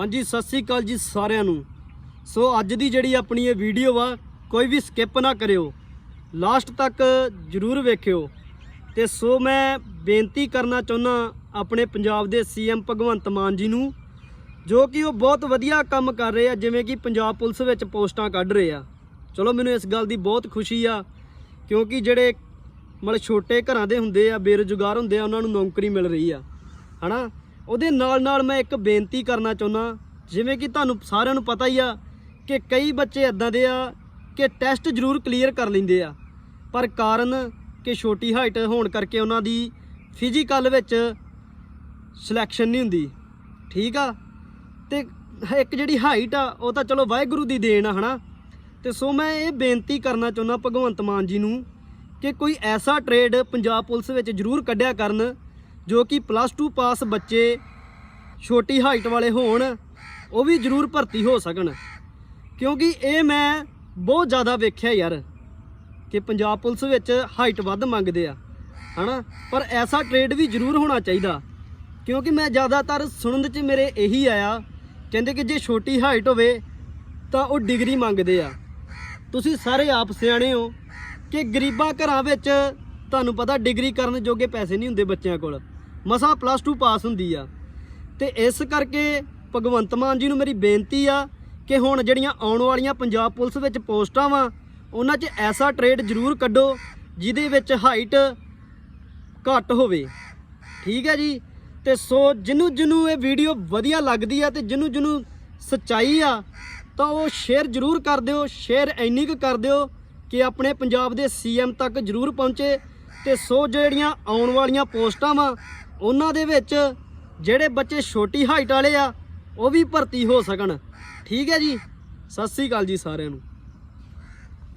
ਹਾਂਜੀ, ਸਤਿ ਸ੍ਰੀ ਅਕਾਲ ਜੀ ਸਾਰਿਆਂ ਨੂੰ। ਸੋ ਅੱਜ ਦੀ ਜਿਹੜੀ ਆਪਣੀ ਇਹ ਵੀਡੀਓ ਆ, ਕੋਈ ਵੀ ਸਕਿਪ ਨਾ ਕਰਿਓ। ਲਾਸਟ ਤੱਕ ਜਰੂਰ ਵੇਖਿਓ। ਤੇ ਸੋ ਮੈਂ ਬੇਨਤੀ ਕਰਨਾ ਚਾਹੁੰਦਾ ਆਪਣੇ ਪੰਜਾਬ ਦੇ ਸੀਐਮ ਭਗਵੰਤ ਮਾਨ ਜੀ ਨੂੰ, ਜੋ ਕਿ ਉਹ ਬਹੁਤ ਵਧੀਆ ਕੰਮ ਕਰ ਰਹੇ ਆ, ਜਿਵੇਂ ਕਿ ਪੰਜਾਬ ਪੁਲਿਸ ਵਿੱਚ ਪੋਸਟਾਂ ਕੱਢ ਰਹੇ ਆ। ਚਲੋ, ਮੈਨੂੰ ਇਸ ਗੱਲ ਦੀ ਬਹੁਤ ਖੁਸ਼ੀ ਆ, ਕਿਉਂਕਿ ਜਿਹੜੇ ਮਤਲਬ ਛੋਟੇ ਘਰਾਂ ਦੇ ਹੁੰਦੇ ਆ, ਬੇਰੁਜ਼ਗਾਰ ਹੁੰਦੇ ਆ, ਉਹਨਾਂ ਨੂੰ ਨੌਕਰੀ ਮਿਲ ਰਹੀ ਆ। ਹਨਾ? ਉਹਦੇ ਨਾਲ ਨਾਲ ਮੈਂ ਇੱਕ ਬੇਨਤੀ ਕਰਨਾ ਚਾਹੁੰਦਾ, ਜਿਵੇਂ ਕਿ ਤੁਹਾਨੂੰ ਸਾਰਿਆਂ ਨੂੰ ਪਤਾ ਹੀ ਆ ਕਿ ਕਈ ਬੱਚੇ ਇਦਾਂ ਦੇ ਆ ਕਿ ਟੈਸਟ ਜ਼ਰੂਰ ਕਲੀਅਰ ਕਰ ਲੈਂਦੇ ਆ। ਪਰ ਕਾਰਨ ਕਿ ਛੋਟੀ ਹਾਈਟ ਹੋਣ ਕਰਕੇ ਉਹਨਾਂ ਦੀ ਫਿਜ਼ੀਕਲ ਵਿੱਚ ਸਿਲੈਕਸ਼ਨ ਨਹੀਂ ਹੁੰਦੀ। ਠੀਕ ਆ? ਤੇ ਇੱਕ ਜਿਹੜੀ ਹਾਈਟ ਆ, ਉਹ ਤਾਂ ਚਲੋ ਵਾਹਿਗੁਰੂ ਦੀ ਦੇਣ ਆ, ਹਨਾ? ਤੇ ਸੋ ਮੈਂ ਇਹ ਬੇਨਤੀ ਕਰਨਾ ਚਾਹੁੰਦਾ ਭਗਵੰਤ ਮਾਨ ਜੀ ਨੂੰ ਕਿ ਕੋਈ ਐਸਾ ਟ੍ਰੇਡ ਪੰਜਾਬ ਪੁਲਿਸ ਵਿੱਚ ਜ਼ਰੂਰ ਕੱਢਿਆ ਕਰਨ ਜੋ ਕਿ ਪਲੱਸ 2 ਪਾਸ ਬੱਚੇ ਛੋਟੀ ਹਾਈਟ ਵਾਲੇ ਹੋਣ, ਉਹ ਵੀ ਜ਼ਰੂਰ ਭਰਤੀ ਹੋ ਸਕਣ। ਕਿਉਂਕਿ ਇਹ ਮੈਂ ਬਹੁਤ ਜ਼ਿਆਦਾ ਵੇਖਿਆ ਯਾਰ, ਕਿ ਪੰਜਾਬ ਪੁਲਿਸ ਵਿੱਚ ਹਾਈਟ ਵੱਧ ਮੰਗਦੇ ਆ, ਹਨਾ? ਪਰ ਐਸਾ ਟ੍ਰੇਡ ਵੀ ਜ਼ਰੂਰ ਹੋਣਾ ਚਾਹੀਦਾ। ਕਿਉਂਕਿ ਮੈਂ ਜ਼ਿਆਦਾਤਰ ਸੁਣਨ 'ਚ ਮੇਰੇ ਇਹੀ ਆਇਆ, ਕਹਿੰਦੇ ਕਿ ਜੇ ਛੋਟੀ ਹਾਈਟ ਹੋਵੇ, ਤਾਂ ਉਹ ਡਿਗਰੀ ਮੰਗਦੇ ਆ। ਤੁਸੀਂ ਸਾਰੇ ਆਪ ਸਿਆਣੇ ਹੋ ਕਿ ਗਰੀਬਾਂ ਘਰਾਂ ਵਿੱਚ ਤੁਹਾਨੂੰ ਪਤਾ ਡਿਗਰੀ ਕਰਨ ਜੋਗੇ ਪੈਸੇ ਨਹੀਂ ਹੁੰਦੇ ਬੱਚਿਆਂ ਕੋਲ। ਮਸਾਂ ਪਲੱਸ 2 ਪਾਸ ਹੁੰਦੀ ਆ। ਤੇ ਇਸ ਕਰਕੇ ਭਗਵੰਤ ਮਾਨ ਜੀ ਨੂੰ ਮੇਰੀ ਬੇਨਤੀ ਆ ਕਿ ਹੁਣ ਜਿਹੜੀਆਂ ਆਉਣ ਵਾਲੀਆਂ ਪੰਜਾਬ ਪੁਲਿਸ ਵਿੱਚ ਪੋਸਟਾਂ ਵਾ, ਉਹਨਾਂ 'ਚ ਐਸਾ ਟ੍ਰੇਡ ਜ਼ਰੂਰ ਕੱਢੋ ਜਿਹਦੇ ਵਿੱਚ ਹਾਈਟ ਘੱਟ ਹੋਵੇ। ਠੀਕ ਹੈ ਜੀ? ਤੇ ਸੋ ਜਿਹਨੂੰ ਜਿਹਨੂੰ ਇਹ ਵੀਡੀਓ ਵਧੀਆ ਲੱਗਦੀ ਆ ਤੇ ਜਿਹਨੂੰ ਜਿਹਨੂੰ ਸੱਚਾਈ ਆ, ਤਾਂ ਉਹ ਸ਼ੇਅਰ ਜ਼ਰੂਰ ਕਰ ਦਿਓ ਸ਼ੇਅਰ ਇੰਨੀ ਕੁ ਕਰ ਦਿਓ ਕਿ ਆਪਣੇ ਪੰਜਾਬ ਦੇ ਸੀਐਮ ਤੱਕ ਜ਼ਰੂਰ ਪਹੁੰਚੇ। ਤੇ ਸੋ ਜਿਹੜੀਆਂ ਆਉਣ ਵਾਲੀਆਂ ਪੋਸਟਾਂ ਵਾ ਉਹਨਾਂ ਦੇ ਵਿੱਚ ਜਿਹੜੇ ਬੱਚੇ ਛੋਟੀ ਹਾਈਟ ਵਾਲੇ ਆ, ਉਹ ਵੀ ਭਰਤੀ ਹੋ ਸਕਣ। ਠੀਕ ਹੈ ਜੀ? ਸਤਿ ਸ੍ਰੀ ਅਕਾਲ ਜੀ ਸਾਰਿਆਂ ਨੂੰ।